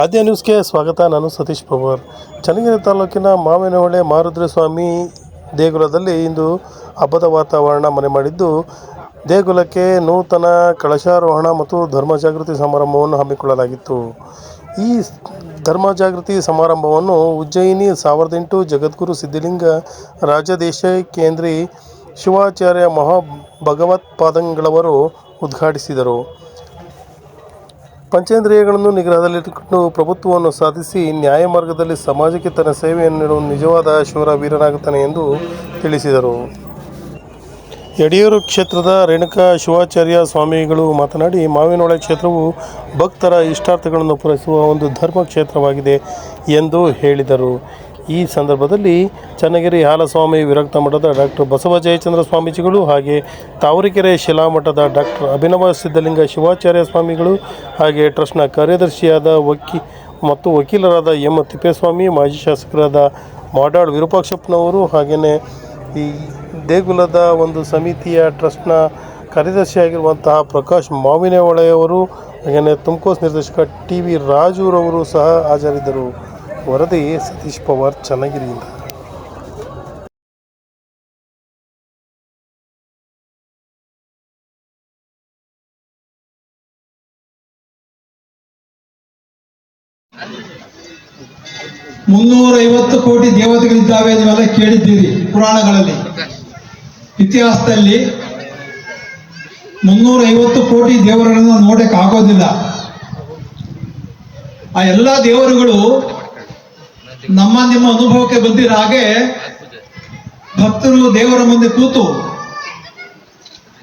ಆದ್ಯ ನ್ಯೂಸ್ಗೆ ಸ್ವಾಗತ. ನಾನು ಸತೀಶ್ ಪವಾರ್. ಚನ್ನಗಿರಿ ತಾಲೂಕಿನ ಮಾವಿನಹೊಳೆ ಮಾರುದ್ರ ಸ್ವಾಮಿ ದೇಗುಲದಲ್ಲಿ ಇಂದು ಹಬ್ಬದ ವಾತಾವರಣ ಮನೆ ಮಾಡಿದ್ದು, ದೇಗುಲಕ್ಕೆ ನೂತನ ಕಳಶಾರೋಹಣ ಮತ್ತು ಧರ್ಮ ಜಾಗೃತಿ ಸಮಾರಂಭವನ್ನು ಹಮ್ಮಿಕೊಳ್ಳಲಾಗಿತ್ತು. ಈ ಧರ್ಮ ಜಾಗೃತಿ ಸಮಾರಂಭವನ್ನು ಉಜ್ಜಯಿನಿ ಸಾವಿರದ ಎಂಟು ಜಗದ್ಗುರು ಸಿದ್ಧಲಿಂಗ ರಾಜದೇಶ ಕೇಂದ್ರಿ ಶಿವಾಚಾರ್ಯ ಮಹಾ ಭಗವತ್ಪಾದಂಗಳವರು ಉದ್ಘಾಟಿಸಿದರು. ಪಂಚೇಂದ್ರಿಯಗಳನ್ನು ನಿಗ್ರಹದಲ್ಲಿಟ್ಟುಕೊಂಡು ಪ್ರಭುತ್ವವನ್ನು ಸಾಧಿಸಿ ನ್ಯಾಯ ಮಾರ್ಗದಲ್ಲಿ ಸಮಾಜಕ್ಕೆ ತನ್ನ ಸೇವೆಯನ್ನು ನೀಡುವ ನಿಜವಾದ ಶಿವರ ವೀರನಾಗುತ್ತಾನೆ ಎಂದು ತಿಳಿಸಿದರು. ಯಡಿಯೂರು ಕ್ಷೇತ್ರದ ರೇಣುಕಾ ಶಿವಾಚಾರ್ಯ ಸ್ವಾಮಿಗಳು ಮಾತನಾಡಿ, ಮಾವಿನೊಳೆ ಕ್ಷೇತ್ರವು ಭಕ್ತರ ಇಷ್ಟಾರ್ಥಗಳನ್ನು ಪೂರೈಸುವ ಒಂದು ಧರ್ಮ ಕ್ಷೇತ್ರವಾಗಿದೆ ಎಂದು ಹೇಳಿದರು. ಈ ಸಂದರ್ಭದಲ್ಲಿ ಚನ್ನಗಿರಿ ಹಾಲಸ್ವಾಮಿ ವಿರಕ್ತ ಮಠದ ಡಾಕ್ಟರ್ ಬಸವ ಜಯಚಂದ್ರ ಸ್ವಾಮೀಜಿಗಳು ಹಾಗೆ ತಾವರೆಕೆರೆ ಶಿಲಾಮಠದ ಡಾಕ್ಟರ್ ಅಭಿನವ ಸಿದ್ಧಲಿಂಗ ಶಿವಾಚಾರ್ಯ ಸ್ವಾಮಿಗಳು ಹಾಗೆ ಟ್ರಸ್ಟ್ನ ಕಾರ್ಯದರ್ಶಿಯಾದ ವಕೀ ಮತ್ತು ವಕೀಲರಾದ ಎಂ ತಿಪ್ಪೇಸ್ವಾಮಿ, ಮಾಜಿ ಶಾಸಕರಾದ ಮಾಡಾಳ್ ವಿರೂಪಾಕ್ಷಪ್ಪನವರು ಹಾಗೆಯೇ ಈ ದೇಗುಲದ ಒಂದು ಸಮಿತಿಯ ಟ್ರಸ್ಟ್ನ ಕಾರ್ಯದರ್ಶಿಯಾಗಿರುವಂತಹ ಪ್ರಕಾಶ್ ಮಾವಿನಹೊಳೆಯವರು ಹಾಗೆಯೇ ತುಮಕೋಸ್ ನಿರ್ದೇಶಕ ಟಿ ವಿ ರಾಜೂರವರು ಸಹ ಹಾಜರಿದ್ದರು. ವರದಿ ಸತೀಶ್ ಪವಾರ್ ಚನ್ನಗಿರಿಯಿಂದ. ಮುನ್ನೂರೈವತ್ತು ಕೋಟಿ ದೇವತೆಗಳಿದ್ದಾವೆ ನೀವೆಲ್ಲ ಕೇಳಿದ್ದೀರಿ ಪುರಾಣಗಳಲ್ಲಿ. ಇತಿಹಾಸದಲ್ಲಿ ಮುನ್ನೂರೈವತ್ತು ಕೋಟಿ ದೇವರುಗಳನ್ನು ನೋಡಕ್ಕೆ ಆಗೋದಿಲ್ಲ ಆ ಎಲ್ಲ ದೇವರುಗಳು ನಮ್ಮ ನಿಮ್ಮ ಅನುಭವಕ್ಕೆ ಬಂದಿರ ಹಾಗೆ ಭಕ್ತರು ದೇವರ ಮುಂದೆ ಕೂತು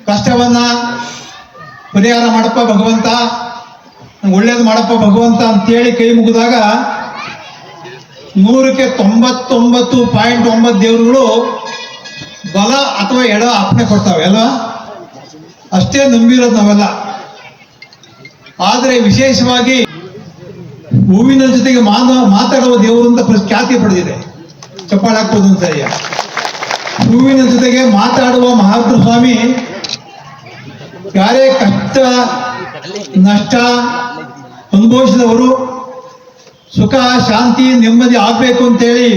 ಕಷ್ಟವನ್ನ ಪರಿಹಾರ ಮಾಡಪ್ಪ ಭಗವಂತ, ಒಳ್ಳೇದು ಮಾಡಪ್ಪ ಭಗವಂತ ಅಂತೇಳಿ ಕೈ ಮುಗಿದಾಗ ನೂರಕ್ಕೆ ತೊಂಬತ್ತೊಂಬತ್ತು ಪಾಯಿಂಟ್ ಒಂಬತ್ತು ದೇವರುಗಳು ಬಲ ಅಥವಾ ಎಡ ಅಪ್ಪಣೆ ಕೊಡ್ತಾವೆ, ಅಲ್ವಾ? ಅಷ್ಟೇ ನಂಬಿರೋದು ನಾವೆಲ್ಲ. ಆದರೆ ವಿಶೇಷವಾಗಿ ಹೂವಿನ ಜೊತೆಗೆ ಮಾತಾಡುವ ದೇವರು ಅಂತ ಖ್ಯಾತಿ ಪಡೆದಿದೆ. ಚಪ್ಪಾಳೆ ಹಾಕ್ಬೋದು ಸರಿಯ ಹೂವಿನ ಜೊತೆಗೆ ಮಾತಾಡುವ ಮಹಾತ್ಮ ಸ್ವಾಮಿ ಯಾರೇ ಕಷ್ಟ, ನಷ್ಟ ಅನುಭವಿಸಿದವರು, ಸುಖ, ಶಾಂತಿ, ನೆಮ್ಮದಿ ಆಗ್ಬೇಕು ಅಂತೇಳಿ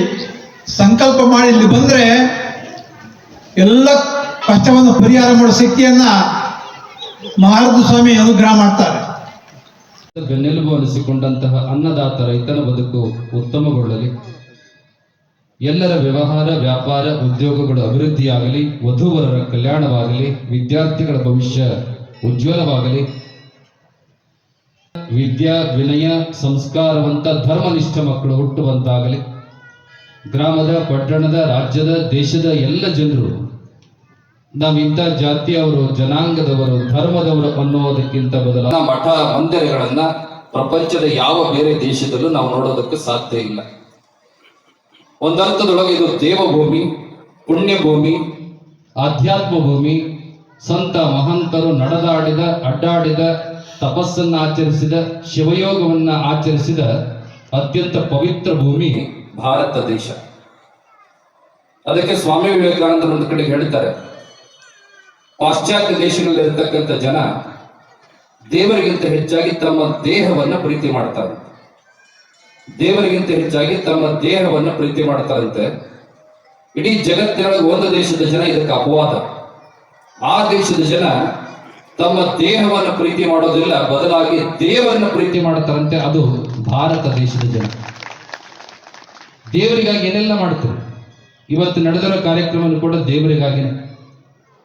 ಸಂಕಲ್ಪ ಮಾಡಿ ಇಲ್ಲಿ ಬಂದ್ರೆ ಎಲ್ಲ ಕಷ್ಟವನ್ನು ಪರಿಹಾರ ಮಾಡೋ ಶಕ್ತಿಯನ್ನ ಮಹಾರಾಜ ಸ್ವಾಮಿ ಅನುಗ್ರಹ ಮಾಡ್ತಾರೆ. ಬೆನ್ನೆಲುಬು ಅನಿಸಿಕೊಂಡಂತಹ ಅನ್ನದಾತ ರೈತನ ಬದುಕು ಉತ್ತಮಗೊಳ್ಳಲಿ. ಎಲ್ಲರ ವ್ಯವಹಾರ, ವ್ಯಾಪಾರ, ಉದ್ಯೋಗಗಳು ಅಭಿವೃದ್ಧಿಯಾಗಲಿ, ವಧುವರರ ಕಲ್ಯಾಣವಾಗಲಿ, ವಿದ್ಯಾರ್ಥಿಗಳ ಭವಿಷ್ಯ ಉಜ್ವಲವಾಗಲಿ. ವಿದ್ಯಾ, ವಿನಯ, ಸಂಸ್ಕಾರವಂತ, ಧರ್ಮನಿಷ್ಠ ಮಕ್ಕಳು ಹುಟ್ಟುವಂತಾಗಲಿ. ಗ್ರಾಮದ, ಪಟ್ಟಣದ, ರಾಜ್ಯದ, ದೇಶದ ಎಲ್ಲ ಜನರು ನಾವಿಂಥ ಜಾತಿಯವರು ಜನಾಂಗದವರು ಧರ್ಮದವರು ಅನ್ನೋದಕ್ಕಿಂತ ಬದಲ ಮಠ ಮಂದಿರಗಳನ್ನ ಪ್ರಪಂಚದ ಯಾವ ಬೇರೆ ದೇಶದಲ್ಲೂ ನಾವು ನೋಡೋದಕ್ಕೆ ಸಾಧ್ಯ ಇಲ್ಲ. ಒಂದರ್ಥದೊಳಗೆ ಇದು ದೇವಭೂಮಿ ಪುಣ್ಯಭೂಮಿ ಆಧ್ಯಾತ್ಮ ಭೂಮಿ ಸಂತ ಮಹಂತರು ನಡೆದಾಡಿದ ಅಡ್ಡಾಡಿದ ತಪಸ್ಸನ್ನ ಆಚರಿಸಿದ ಶಿವಯೋಗವನ್ನ ಆಚರಿಸಿದ ಅತ್ಯಂತ ಪವಿತ್ರ ಭೂಮಿ ಭಾರತ ದೇಶ. ಅದಕ್ಕೆ ಸ್ವಾಮಿ ವಿವೇಕಾನಂದರು ಒಂದು ಕಡೆ ಹೇಳ್ತಾರೆ ಪಾಶ್ಚಾತ್ಯ ದೇಶಗಳಲ್ಲಿರ್ತಕ್ಕಂಥ ಜನ ದೇವರಿಗಿಂತ ಹೆಚ್ಚಾಗಿ ತಮ್ಮ ದೇಹವನ್ನ ಪ್ರೀತಿ ಮಾಡ್ತಾರೆ. ದೇವರಿಗಿಂತ ಹೆಚ್ಚಾಗಿ ತಮ್ಮ ದೇಹವನ್ನ ಪ್ರೀತಿ ಮಾಡ್ತಾರಂತೆ. ಇಡೀ ಜಗತ್ತಿನೊಳಗೆ ಒಂದು ದೇಶದ ಜನ ಇದಕ್ಕೆ ಅಪವಾದ. ಆ ದೇಶದ ಜನ ತಮ್ಮ ದೇಹವನ್ನ ಪ್ರೀತಿ ಮಾಡೋದಿಲ್ಲ ಬದಲಾಗಿ ದೇವರನ್ನ ಪ್ರೀತಿ ಮಾಡ್ತಾರಂತೆ. ಅದು ಭಾರತ ದೇಶದ ಜನ. ದೇವರಿಗಾಗಿ ಏನೆಲ್ಲ ಮಾಡ್ತಾರೆ? ಇವತ್ತು ನಡೆದಿರೋ ಕಾರ್ಯಕ್ರಮ ಕೂಡ ದೇವರಿಗಾಗಿನೇ.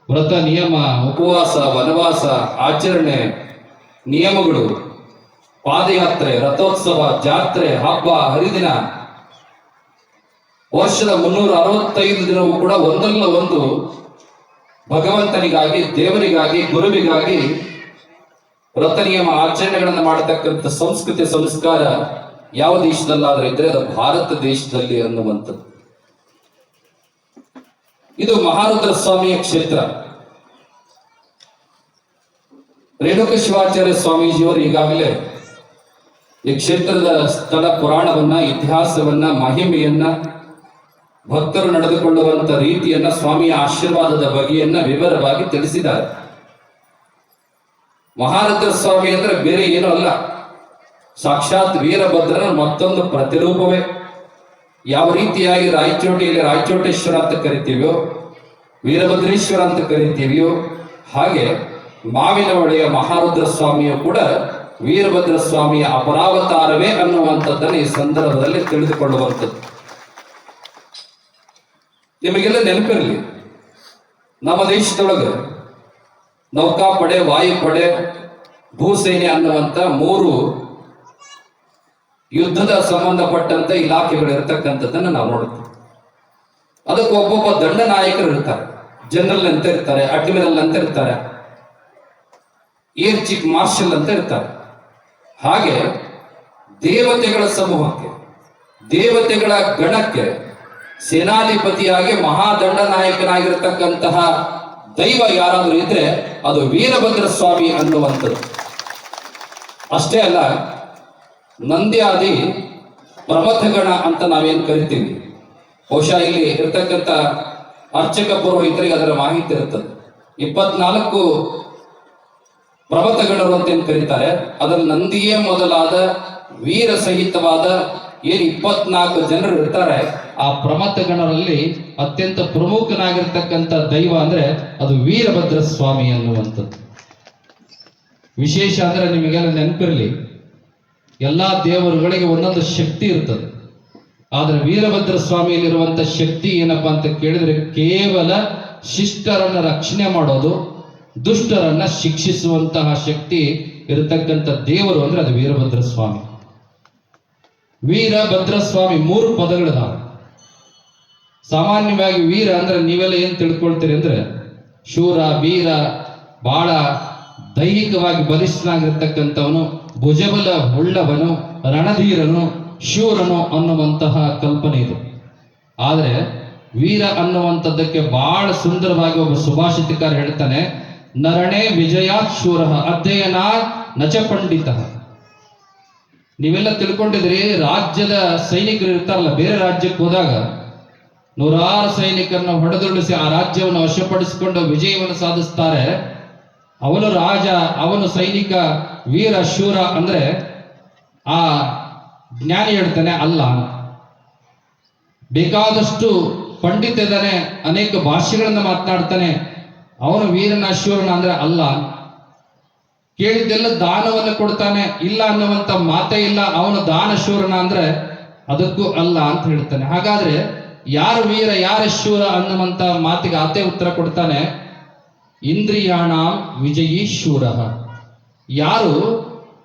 ವ್ರತ, ನಿಯಮ, ಉಪವಾಸ, ವನವಾಸ, ಆಚರಣೆ, ನಿಯಮಗಳು, ಪಾದಯಾತ್ರೆ, ರಥೋತ್ಸವ, ಜಾತ್ರೆ, ಹಬ್ಬ, ಹರಿದಿನ. ವರ್ಷದ ಮುನ್ನೂರ ಅರವತ್ತೈದು ದಿನವೂ ಕೂಡ ಒಂದಲ್ಲ ಒಂದು. ಭಗವಂತನಿಗಾಗಿ, ದೇವರಿಗಾಗಿ, ಗುರುವಿಗಾಗಿ ವ್ರತ, ನಿಯಮ, ಆಚರಣೆಗಳನ್ನು ಮಾಡತಕ್ಕಂಥ ಸಂಸ್ಕೃತಿ, ಸಂಸ್ಕಾರ ಯಾವ ದೇಶದಲ್ಲಾದ್ರೂ ಇದ್ರೆ ಅದು ಭಾರತ ದೇಶದಲ್ಲಿ ಅನ್ನುವಂಥದ್ದು. ಇದು ಮಹಾರುದ್ರ ಸ್ವಾಮಿಯ ಕ್ಷೇತ್ರ. ರೇಣುಕ ಶಿವಾಚಾರ್ಯ ಸ್ವಾಮೀಜಿಯವರು ಈಗಾಗಲೇ ಈ ಕ್ಷೇತ್ರದ ಸ್ಥಳ ಪುರಾಣವನ್ನ, ಇತಿಹಾಸವನ್ನ, ಮಹಿಮೆಯನ್ನ, ಭಕ್ತರು ನಡೆದುಕೊಳ್ಳುವಂತ ರೀತಿಯನ್ನ ಸ್ವಾಮಿಯ ಆಶೀರ್ವಾದದ ಬಗೆಯನ್ನ ವಿವರವಾಗಿ ತಿಳಿಸಿದ್ದಾರೆ. ಮಹಾರಥ ಸ್ವಾಮಿ ಅಂದ್ರೆ ಬೇರೆ ಏನೂ ಅಲ್ಲ. ಸಾಕ್ಷಾತ್ ವೀರಭದ್ರನ ಮತ್ತೊಂದು ಪ್ರತಿರೂಪವೇ. ಯಾವ ರೀತಿಯಾಗಿ ರಾಯಚೋಟಿಯಲ್ಲಿ ರಾಯಚೋಟೇಶ್ವರ ಅಂತ ಕರಿತೀವೋ ವೀರಭದ್ರೇಶ್ವರ ಅಂತ ಕರಿತೀವಿಯೋ, ಹಾಗೆ ಮಾವಿನ ಒಡೆಯ ಮಹಾರುದ್ರ ಸ್ವಾಮಿಯು ಕೂಡ ವೀರಭದ್ರ ಸ್ವಾಮಿಯ ಅಪರಾವತಾರವೇ ಅನ್ನುವಂಥದ್ದನ್ನು ಈ ಸಂದರ್ಭದಲ್ಲಿ ತಿಳಿದುಕೊಳ್ಳುವಂಥದ್ದು. ನಿಮಗೆಲ್ಲ ನೆನಪಿರಲಿ, ನಮ್ಮ ದೇಶದೊಳಗೆ ನೌಕಾಪಡೆ, ವಾಯುಪಡೆ, ಭೂಸೇನೆ ಅನ್ನುವಂಥ ಮೂರು ಯುದ್ಧದ ಸಂಬಂಧಪಟ್ಟಂತ ಇಲಾಖೆಗಳು ಇರತಕ್ಕಂಥದ್ದನ್ನು ನಾವು ನೋಡ್ತೀವಿ ಅದಕ್ಕೆ ಒಬ್ಬೊಬ್ಬ ದಂಡ ನಾಯಕರು ಇರ್ತಾರೆ, ಜನರಲ್ ಅಂತ ಇರ್ತಾರೆ, ಅಡ್ಮಿರಲ್ ಅಂತ ಇರ್ತಾರೆ. ಏರ್ ಚೀಫ್ ಮಾರ್ಷಲ್ ಅಂತ ಇರ್ತಾರೆ. ಹಾಗೆ ದೇವತೆಗಳ ಸಮೂಹಕ್ಕೆ, ದೇವತೆಗಳ ಗಣಕ್ಕೆ ಸೇನಾಧಿಪತಿಯಾಗಿ ಮಹಾದಂಡ ನಾಯಕನಾಗಿರತಕ್ಕಂತಹ ದೈವ ಯಾರಾದರೂ ಇದ್ರೆ ಅದು ವೀರಭದ್ರ ಸ್ವಾಮಿ ಅನ್ನುವಂಥದ್ದು. ಅಷ್ಟೇ ಅಲ್ಲ, ನಂದ್ಯಾದಿ ಪ್ರಮಥಗಣ ಅಂತ ನಾವೇನು ಕರಿತೀವಿ? ಬಹುಶಃ ಇಲ್ಲಿ ಇರ್ತಕ್ಕಂಥ ಅರ್ಚಕ ಪುರೋಹಿತರಿಗೆ ಅದರ ಮಾಹಿತಿ ಇರ್ತದೆ. ಇಪ್ಪತ್ನಾಲ್ಕು ಪ್ರಮಥಗಣರು ಅಂತ ಏನ್ ಕರೀತಾರೆ. ಅದರಲ್ಲಿ ನಂದಿಯೇ ಮೊದಲಾದ ವೀರ ಸಹಿತವಾದ ಏನ್ ಇಪ್ಪತ್ನಾಲ್ಕು ಜನರು ಇರ್ತಾರೆ, ಆ ಪ್ರಮತಗಣರಲ್ಲಿ ಅತ್ಯಂತ ಪ್ರಮುಖನಾಗಿರ್ತಕ್ಕಂಥ ದೈವ ಅಂದ್ರೆ ಅದು ವೀರಭದ್ರ ಸ್ವಾಮಿ ಅನ್ನುವಂಥದ್ದು. ವಿಶೇಷ ಅಂದ್ರೆ ನಿಮಗೆಲ್ಲ ನೆನಪಿರಲಿ, ಎಲ್ಲಾ ದೇವರುಗಳಿಗೆ ಒಂದೊಂದು ಶಕ್ತಿ ಇರ್ತದೆ. ಆದ್ರೆ ವೀರಭದ್ರ ಸ್ವಾಮಿಯಲ್ಲಿರುವಂತ ಶಕ್ತಿ ಏನಪ್ಪಾ ಅಂತ ಕೇಳಿದ್ರೆ ಕೇವಲ ಶಿಷ್ಟರನ್ನ ರಕ್ಷಣೆ ಮಾಡೋದು ದುಷ್ಟರನ್ನ ಶಿಕ್ಷಿಸುವಂತಹ ಶಕ್ತಿ ಇರತಕ್ಕಂಥ ದೇವರು ಅಂದ್ರೆ ಅದು ವೀರಭದ್ರ ಸ್ವಾಮಿ ವೀರಭದ್ರ ಸ್ವಾಮಿ ಮೂರು ಪದಗಳಿದಾವೆ. ಸಾಮಾನ್ಯವಾಗಿ ವೀರ ಅಂದ್ರೆ ನೀವೆಲ್ಲ ಏನ್ ತಿಳ್ಕೊಳ್ತೀರಿ ಅಂದ್ರೆ ಶೂರ, ವೀರ, ಬಾಳ, ದೈಹಿಕವಾಗಿ ಬಲಿಷ್ಠನಾಗಿರ್ತಕ್ಕಂಥವನು, ಭುಜಬಲ ಉಳ್ಳವನು, ರಣಧೀರನು, ಶೂರನು ಅನ್ನುವಂತಹ ಕಲ್ಪನೆ ಇದು. ಆದರೆ ವೀರ ಅನ್ನುವಂಥದ್ದಕ್ಕೆ ಬಹಳ ಸುಂದರವಾಗಿ ಒಬ್ಬ ಸುಭಾಷಿತಕಾರ ಹೇಳ್ತಾನೆ ನರಣೆ ವಿಜಯಾತ್ ಶೂರ ಅಧ್ಯಯನ ನಚ ಪಂಡಿತ ನೀವೆಲ್ಲ ತಿಳ್ಕೊಂಡಿದ್ರಿ ರಾಜ್ಯದ ಸೈನಿಕರು ಇರ್ತಾರಲ್ಲ, ಬೇರೆ ರಾಜ್ಯಕ್ಕೆ ಹೋದಾಗ ನೂರಾರು ಸೈನಿಕರನ್ನ ಹೊಡೆದುರುಳಿಸಿ ಆ ರಾಜ್ಯವನ್ನು ವಶಪಡಿಸಿಕೊಂಡು ವಿಜಯವನ್ನು ಸಾಧಿಸ್ತಾರೆ. ಅವನು ರಾಜ, ಅವನು ಸೈನಿಕ, ವೀರ, ಶೂರ ಅಂದ್ರೆ ಆ ಜ್ಞಾನಿ ಹೇಳ್ತಾನೆ, ಅಲ್ಲ ಬೇಕಾದಷ್ಟು ಪಂಡಿತ ಇದ್ದಾನೆ, ಅನೇಕ ಭಾಷೆಗಳನ್ನ ಮಾತನಾಡ್ತಾನೆ ಅವನು ವೀರನ ಶೂರನ ಅಂದ್ರೆ ಅಲ್ಲ. ಕೇಳಿದ್ದೆಲ್ಲ ದಾನವನ್ನು ಕೊಡ್ತಾನೆ, ಇಲ್ಲ ಅನ್ನುವಂತ ಮಾತೇ ಇಲ್ಲ. ಅವನು ದಾನ ಶೂರನ ಅಂದ್ರೆ ಅದಕ್ಕೂ ಅಲ್ಲ ಅಂತ ಹೇಳ್ತಾನೆ. ಹಾಗಾದ್ರೆ ಯಾರು ವೀರ, ಯಾರ ಶೂರ ಅನ್ನುವಂತ ಮಾತಿಗೆ ಆತೇ ಉತ್ತರ ಕೊಡ್ತಾನೆ? ಇಂದ್ರಿಯಾಣ ವಿಜಯೀ ಶೂರ ಯಾರು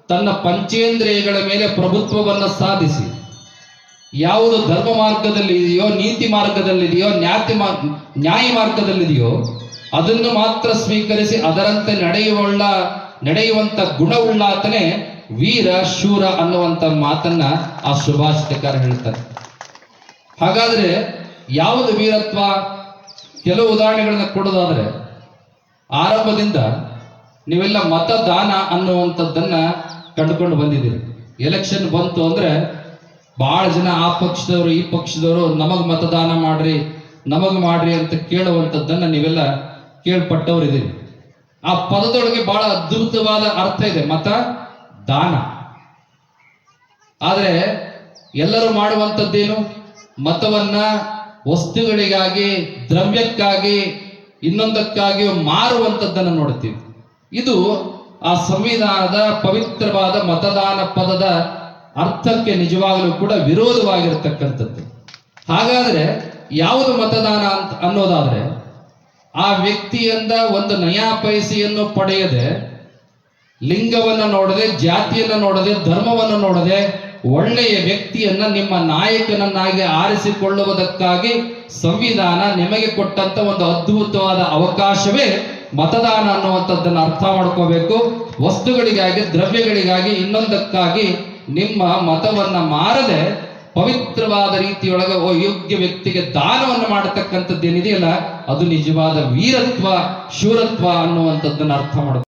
ತನ್ನ ಪಂಚೇಂದ್ರಿಯಗಳ ಮೇಲೆ ಪ್ರಭುತ್ವವನ್ನು ಸಾಧಿಸಿ, ಯಾವುದು ಧರ್ಮ ಮಾರ್ಗದಲ್ಲಿ ಇದೆಯೋ ನೀತಿ ಮಾರ್ಗದಲ್ಲಿದೆಯೋ, ನ್ಯಾತಿ ನ್ಯಾಯ ಮಾರ್ಗದಲ್ಲಿದೆಯೋ ಅದನ್ನು ಮಾತ್ರ ಸ್ವೀಕರಿಸಿ ಅದರಂತೆ ನಡೆಯುವಳ್ಳ, ನಡೆಯುವಂತ ಗುಣವುಳ್ಳಾತನೇ ವೀರ, ಶೂರ ಅನ್ನುವಂತ ಮಾತನ್ನ ಆ ಸುಭಾಷಿತಕಾರ ಹೇಳ್ತಾರೆ. ಹಾಗಾದ್ರೆ ಯಾವುದು ವೀರತ್ವ? ಕೆಲವು ಉದಾಹರಣೆಗಳನ್ನ ಕೊಡೋದಾದ್ರೆ, ಆರಂಭದಿಂದ ನೀವೆಲ್ಲ ಮತದಾನ ಅನ್ನುವಂಥದ್ದನ್ನ ಕಂಡುಕೊಂಡು ಬಂದಿದ್ದೀರಿ. ಎಲೆಕ್ಷನ್ ಬಂತು ಅಂದ್ರೆ ಬಹಳ ಜನ ಆ ಪಕ್ಷದವರು, ಈ ಪಕ್ಷದವರು ನಮಗ್ ಮತದಾನ ಮಾಡ್ರಿ, ನಮಗ್ ಮಾಡ್ರಿ ಅಂತ ಕೇಳುವಂಥದ್ದನ್ನ ನೀವೆಲ್ಲ ಕೇಳ್ಪಟ್ಟವರಿದ್ದೀರಿ ಆ ಪದದೊಳಗೆ ಬಹಳ ಅದ್ಭುತವಾದ ಅರ್ಥ ಇದೆ. ಮತ ದಾನ. ಆದರೆ ಎಲ್ಲರೂ ಮಾಡುವಂಥದ್ದೇನು? ಮತವನ್ನ ವಸ್ತುಗಳಿಗಾಗಿ, ದ್ರವ್ಯಕ್ಕಾಗಿ ಇನ್ನೊಂದಕ್ಕಾಗಿ ಮಾರುವಂಥದ್ದನ್ನು ನೋಡ್ತೀವಿ ಇದು ಆ ಸಂವಿಧಾನದ ಪವಿತ್ರವಾದ ಮತದಾನ ಪದದ ಅರ್ಥಕ್ಕೆ ನಿಜವಾಗಲೂ ಕೂಡ ವಿರೋಧವಾಗಿರತಕ್ಕಂಥದ್ದು. ಹಾಗಾದ್ರೆ ಯಾವುದು ಮತದಾನ ಅಂತ ಅನ್ನೋದಾದ್ರೆ ಆ ವ್ಯಕ್ತಿಯಿಂದ ಒಂದು ನಯಾ ಪೈಸೆಯನ್ನು ಪಡೆಯದೆ, ಲಿಂಗವನ್ನು ನೋಡದೆ, ಜಾತಿಯನ್ನು ನೋಡದೆ, ಧರ್ಮವನ್ನು ನೋಡದೆ ಒಳ್ಳೆಯ ವ್ಯಕ್ತಿಯನ್ನ ನಿಮ್ಮ ನಾಯಕನನ್ನಾಗಿ ಆರಿಸಿಕೊಳ್ಳುವುದಕ್ಕಾಗಿ ಸಂವಿಧಾನ ನಿಮಗೆ ಕೊಟ್ಟಂತ ಒಂದು ಅದ್ಭುತವಾದ ಅವಕಾಶವೇ ಮತದಾನ ಅನ್ನುವಂಥದ್ದನ್ನು ಅರ್ಥ ಮಾಡ್ಕೋಬೇಕು. ವಸ್ತುಗಳಿಗಾಗಿ, ದ್ರವ್ಯಗಳಿಗಾಗಿ ಇನ್ನೊಂದಕ್ಕಾಗಿ ನಿಮ್ಮ ಮತವನ್ನ ಮಾರದೆ ಪವಿತ್ರವಾದ ರೀತಿಯೊಳಗೆ ಯೋಗ್ಯ ವ್ಯಕ್ತಿಗೆ ದಾನವನ್ನು ಮಾಡತಕ್ಕಂಥದ್ದು ಏನಿದೆಯಲ್ಲ ಅದು ನಿಜವಾದ ವೀರತ್ವ ಶೂರತ್ವ ಅನ್ನುವಂಥದ್ದನ್ನು ಅರ್ಥ ಮಾಡ್ಕೊ